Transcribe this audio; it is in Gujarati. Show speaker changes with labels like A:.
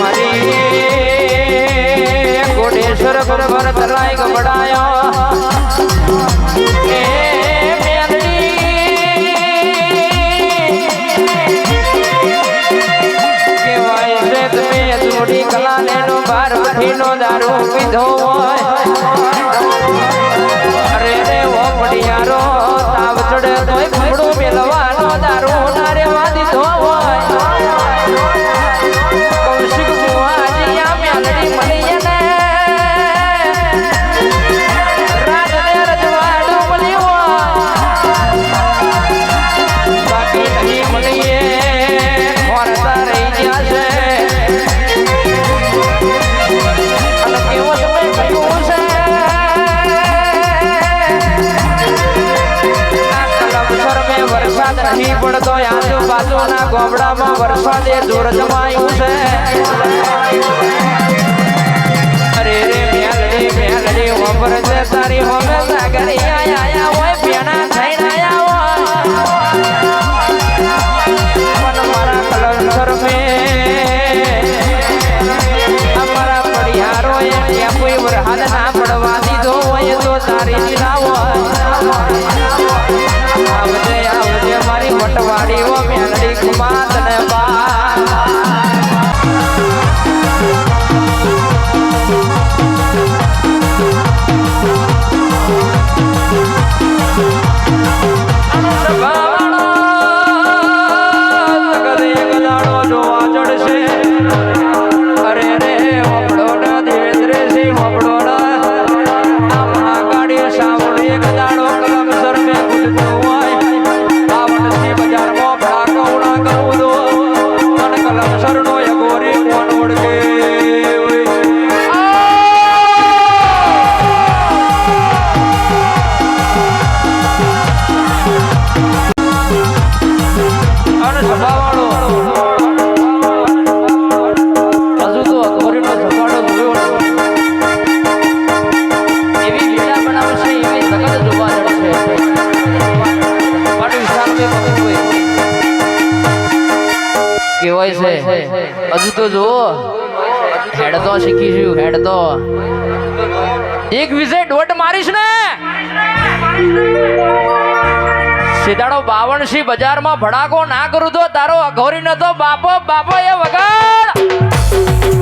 A: મારી કોટેશ્વર બરોબર તલાઈ ગબડાયો એ કલા લેનો બાર વઠીનો દારૂ પીધો હોય. અરે રે, ઓ પડિયારો. નહીં પડતો આજુબાજુના ગોબડામાં વરસાદે જોર જમાયું છે. અરે રે મેલડી મેલડી વપર છે તારી હવે સાગરી આયા હોય, પેણા થઈને આયા હોય. ના પડવા દીધો હોય, તો તારી લીલા કહેવાય છે. હજુ તો જો હેડ તો શીખીશું હેડ એક વિશે દોઢ મારીશ ને? સીધાડો બાવણસી બજારમાં ભડાકો ના કરું તો તારો અઘોરી નતો બાપો બાપો એ વગાડ!